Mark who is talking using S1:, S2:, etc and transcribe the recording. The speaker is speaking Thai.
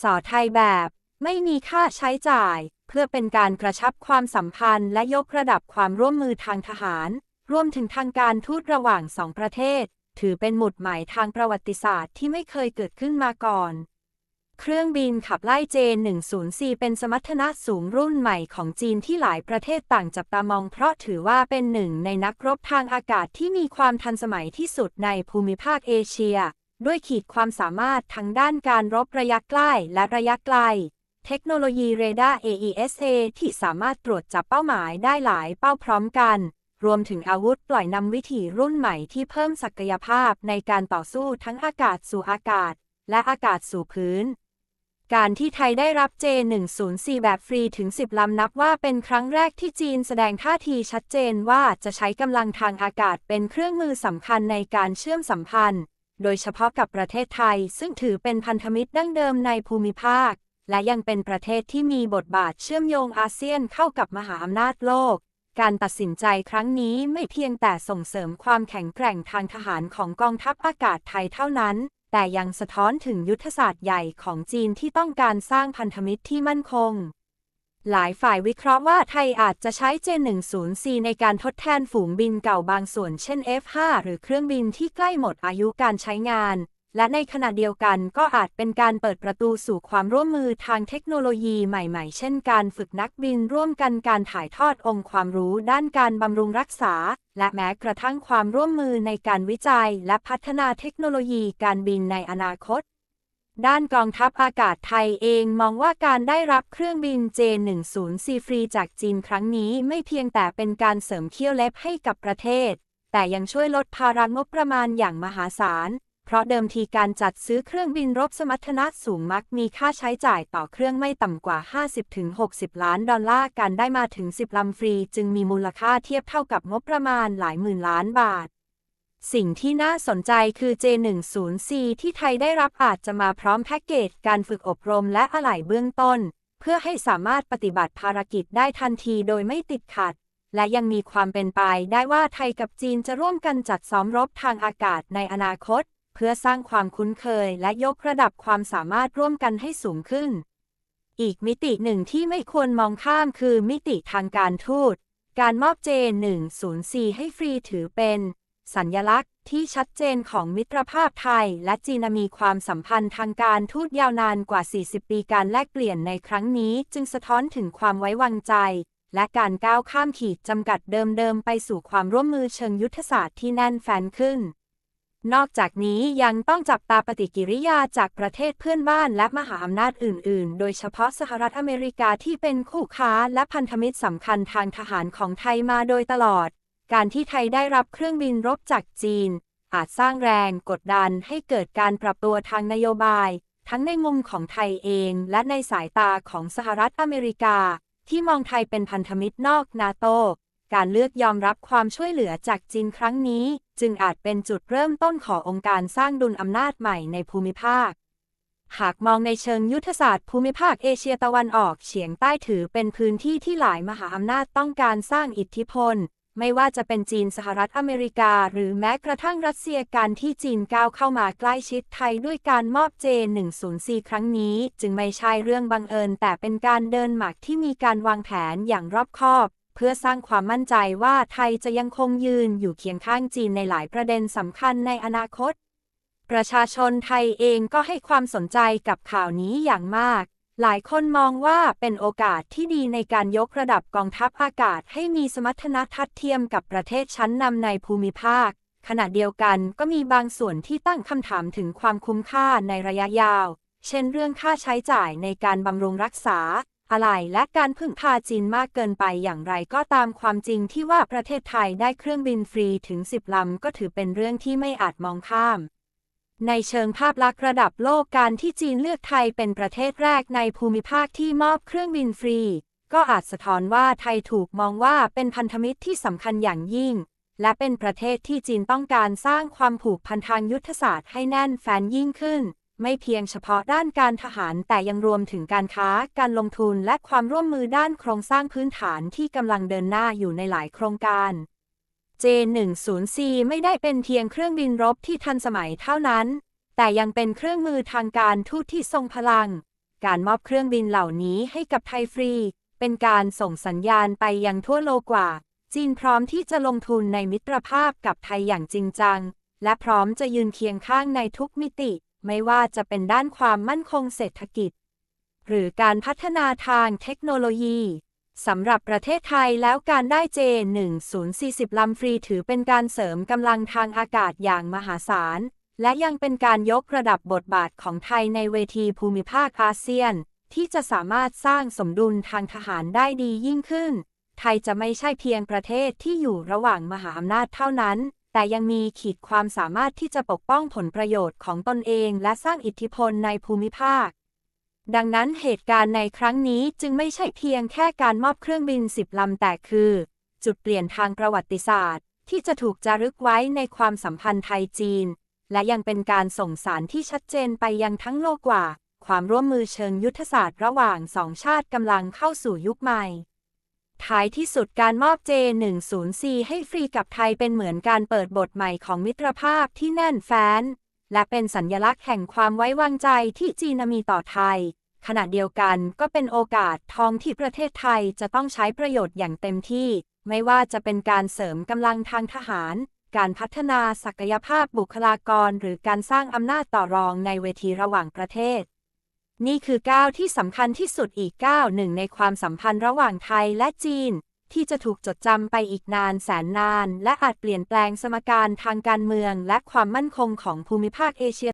S1: สอไทยแบบ ไม่มีค่าใช้จ่าย เพื่อเป็นการกระชับความสัมพันธ์ และยกระดับความร่วมมือทางทหาร รวมถึงทางการทูตระหว่างสองประเทศ ถือเป็นหมุดหมายทางประวัติศาสตร์ที่ไม่เคยเกิดขึ้นมาก่อน เครื่องบินขับไล่เจ104 เป็นสมรรถนะสูงรุ่นใหม่ของจีนที่หลายประเทศต่างจับตามอง เพราะถือว่าเป็นหนึ่งในนักรบทางอากาศที่มีความทันสมัยที่สุดในภูมิภาคเอเชีย ด้วยขีดความสามารถทั้งด้านการรบระยะใกล้และระยะไกล เทคโนโลยีเรดาร์ AESA ที่สามารถตรวจจับเป้าหมายได้หลายเป้าพร้อมกัน รวมถึงอาวุธปล่อยนำวิถีรุ่นใหม่ที่เพิ่มศักยภาพในการต่อสู้ทั้งอากาศสู่อากาศ และอากาศสู่พื้น การที่ไทยได้รับ J104 แบบฟรีถึง 10 ลำนับว่าเป็นครั้งแรกที่จีนแสดงท่าทีชัดเจนว่าจะใช้กำลังทางอากาศเป็นเครื่องมือสำคัญในการเชื่อมสัมพันธ์ โดยเฉพาะกับประเทศไทย ซึ่งถือเป็นพันธมิตรดั้งเดิมในภูมิภาค และยังเป็นประเทศที่มีบทบาทเชื่อมโยงอาเซียนเข้ากับมหาอำนาจโลก การตัดสินใจครั้งนี้ไม่เพียงแต่ส่งเสริมความแข็งแกร่งทางทหารของกองทัพอากาศไทยเท่านั้น แต่ยังสะท้อนถึงยุทธศาสตร์ใหญ่ของจีนที่ต้องการสร้างพันธมิตรที่มั่นคง หลายฝ่ายวิเคราะห์ว่าไทยอาจจะใช้ J104 ในการทดแทนฝูงบินเก่าบางส่วนเช่น F5 หรือเครื่องบินที่ใกล้หมดอายุการใช้งาน และในขณะเดียวกันก็อาจเป็นการเปิดประตูสู่ความร่วมมือทางเทคโนโลยีใหม่ๆ เช่นการฝึกนักบินร่วมกันการถ่ายทอดองค์ความรู้ด้านการบำรุงรักษา และแม้กระทั่งความร่วมมือในการวิจัย และพัฒนาเทคโนโลยีการบินในอนาคต ด้านกองทัพอากาศไทยเองมองว่าการได้รับเครื่องบิน J10C ฟรีจากจีนครั้งนี้ไม่เพียงแต่เป็นการเสริมเขี้ยวเล็บให้กับประเทศ แต่ยังช่วยลดภาระงบประมาณอย่างมหาศาล เพราะเดิมทีการจัดซื้อเครื่องบินรบสมรรถนะสูงมักมีค่าใช้จ่ายต่อเครื่องไม่ต่ำกว่า 50-60 ล้านดอลลาร์ การได้มาถึง 10 ลำฟรี จึงมีมูลค่าเทียบเท่ากับงบประมาณหลายหมื่นล้านบาท สิ่งที่น่าสนใจคือ J10C ที่ไทยได้รับอาจจะมาพร้อมแพ็กเกจการฝึกอบรมและอะไหล่เบื้องต้น เพื่อให้สามารถปฏิบัติภารกิจได้ทันทีโดยไม่ติดขัด และยังมีความเป็นไปได้ว่าไทยกับจีนจะร่วมกันจัดซ้อมรบทางอากาศในอนาคต เพื่อสร้างความคุ้นเคยและยกระดับความสามารถร่วมกันให้สูงขึ้น อีกมิติหนึ่งที่ไม่ควรมองข้ามคือมิติทางการทูต การมอบ J104 ให้ฟรีถือเป็น สัญญลักษณ์ที่ชัดเจนของมิตรภาพไทย และจีนมีความสัมพันธ์ทางการทูตยาวนานกว่า 40 ปีการแลกเปลี่ยนในครั้งนี้ จึงสะท้อนถึงความไว้วางใจ และการก้าวข้ามขีดจำกัดเดิมๆ ไปสู่ความร่วมมือเชิงยุทธศาสตร์ที่แน่นแฟ้นขึ้น นอกจากนี้ยังต้องจับตาปฏิกิริยาจากประเทศเพื่อนบ้านและมหาอำนาจอื่น ๆ โดยเฉพาะสหรัฐอเมริกาที่เป็นคู่ค้าและพันธมิตรสำคัญทางทหารของไทยมาโดยตลอด การที่ไทยได้รับเครื่องบินรบจากจีน อาจสร้างแรงกดดันให้เกิดการปรับตัวทางนโยบาย ทั้งในมุมของไทยเองและในสายตาของสหรัฐอเมริกา ที่มองไทยเป็นพันธมิตรนอกนาโต การเลือกยอมรับความช่วยเหลือจากจีนครั้งนี้ จึงอาจเป็นจุดเริ่มต้นขององค์การสร้างดุลอำนาจใหม่ในภูมิภาคหากมองในเชิงยุทธศาสตร์ภูมิภาคเอเชียตะวันออกเฉียงใต้ถือเป็นพื้นที่ที่หลายมหาอำนาจต้องการสร้างอิทธิพล ไม่ว่าจะเป็นจีนสหรัฐอเมริกา หรือแม้กระทั่งรัสเซียการที่จีนก้าวเข้ามาใกล้ชิดไทยด้วยการมอบ J104 ครั้งนี้ จึงไม่ใช่เรื่องบังเอิญ แต่เป็นการเดินหมากที่มีการวางแผนอย่างรอบคอบ เพื่อสร้างความมั่นใจว่าไทยจะยังคงยืนอยู่เคียงข้างจีนในหลายประเด็นสำคัญในอนาคต ประชาชนไทยเองก็ให้ความสนใจกับข่าวนี้อย่างมาก หลายคนมองว่าเป็นโอกาสที่ดีในการยกระดับกองทัพอากาศให้มีสมรรถนะทัดเทียมกับประเทศชั้นนำในภูมิภาค ขณะเดียวกันก็มีบางส่วนที่ตั้งคำถามถึงความคุ้มค่าในระยะยาว เช่นเรื่องค่าใช้จ่ายในการบำรุงรักษา อะไหล่และการพึ่งพาจีนมากเกินไปอย่างไรก็ตามความจริงที่ว่าประเทศไทยได้เครื่องบินฟรีถึง 10 ลำก็ถือเป็นเรื่องที่ไม่อาจมองข้าม ในเชิงภาพลักษณ์ระดับโลกการที่จีนเลือกไทยเป็นประเทศแรกในภูมิภาคที่มอบเครื่องบินฟรี ก็อาจสะท้อนว่าไทยถูกมองว่าเป็นพันธมิตรที่สำคัญอย่างยิ่ง และเป็นประเทศที่จีนต้องการสร้างความผูกพันทางยุทธศาสตร์ให้แน่นแฟนยิ่งขึ้น ไม่เพียงเฉพาะด้านการทหารแต่ยังรวมถึงการค้า การลงทุนและความร่วมมือด้านโครงสร้างพื้นฐานที่กำลังเดินหน้าอยู่ในหลายโครงการ J104 ไม่ได้เป็นเพียงเครื่องบินรบที่ทันสมัยเท่านั้น แต่ยังเป็นเครื่องมือทางการทูตที่ทรงพลัง การมอบเครื่องบินเหล่านี้ให้กับไทยฟรี เป็นการส่งสัญญาณไปยังทั่วโลกว่า จีนพร้อมที่จะลงทุนในมิตรภาพกับไทยอย่างจริงจัง และพร้อมจะยืนเคียงข้างในทุกมิติ ไม่ว่าจะเป็นด้านความมั่นคงเศรษฐกิจ หรือการพัฒนาทางเทคโนโลยี สำหรับประเทศไทยแล้วการได้ J1040 ลำฟรีถือเป็นการเสริมกำลังทางอากาศอย่างมหาศาล และยังเป็นการยกระดับบทบาทของไทยในเวทีภูมิภาคอาเซียน ที่จะสามารถสร้างสมดุลทางทหารได้ดียิ่งขึ้น ไทยจะไม่ใช่เพียงประเทศที่อยู่ระหว่างมหาอำนาจเท่านั้น แต่ยังมีขีดความสามารถที่จะปกป้องผลประโยชน์ของตนเอง และสร้างอิทธิพลในภูมิภาค ดังนั้นเหตุการณ์ในครั้งนี้จึงไม่ใช่เพียงแค่การมอบเครื่องบินสิบลำแต่คือ จุดเปลี่ยนทางประวัติศาสตร์ ที่จะถูกจารึกไว้ในความสัมพันธ์ไทยจีน และยังเป็นการส่งสารที่ชัดเจนไปยังทั้งโลกว่า ความร่วมมือเชิงยุทธศาสตร์ระหว่างสองชาติกำลังเข้าสู่ยุคใหม่ ท้ายที่สุดการมอบ J104 ให้ฟรีกับไทยเป็นเหมือนการเปิดบทใหม่ของมิตรภาพที่แน่นแฟ้น และเป็นสัญญลักษณ์แห่งความไว้วางใจที่จีนมีต่อไทย ขณะเดียวกันก็เป็นโอกาสทองที่ประเทศไทยจะต้องใช้ประโยชน์อย่างเต็มที่ ไม่ว่าจะเป็นการเสริมกำลังทางทหาร การพัฒนาศักยภาพบุคลากร หรือการสร้างอำนาจต่อรองในเวทีระหว่างประเทศ นี่คือก้าวที่สำคัญที่สุดอีกก้าวหนึ่งในความสัมพันธ์ระหว่างไทยและจีน ที่จะถูกจดจำไปอีกนานแสนนาน และอาจเปลี่ยนแปลงสมการทางการเมือง และความมั่นคงของภูมิภาคเอเชีย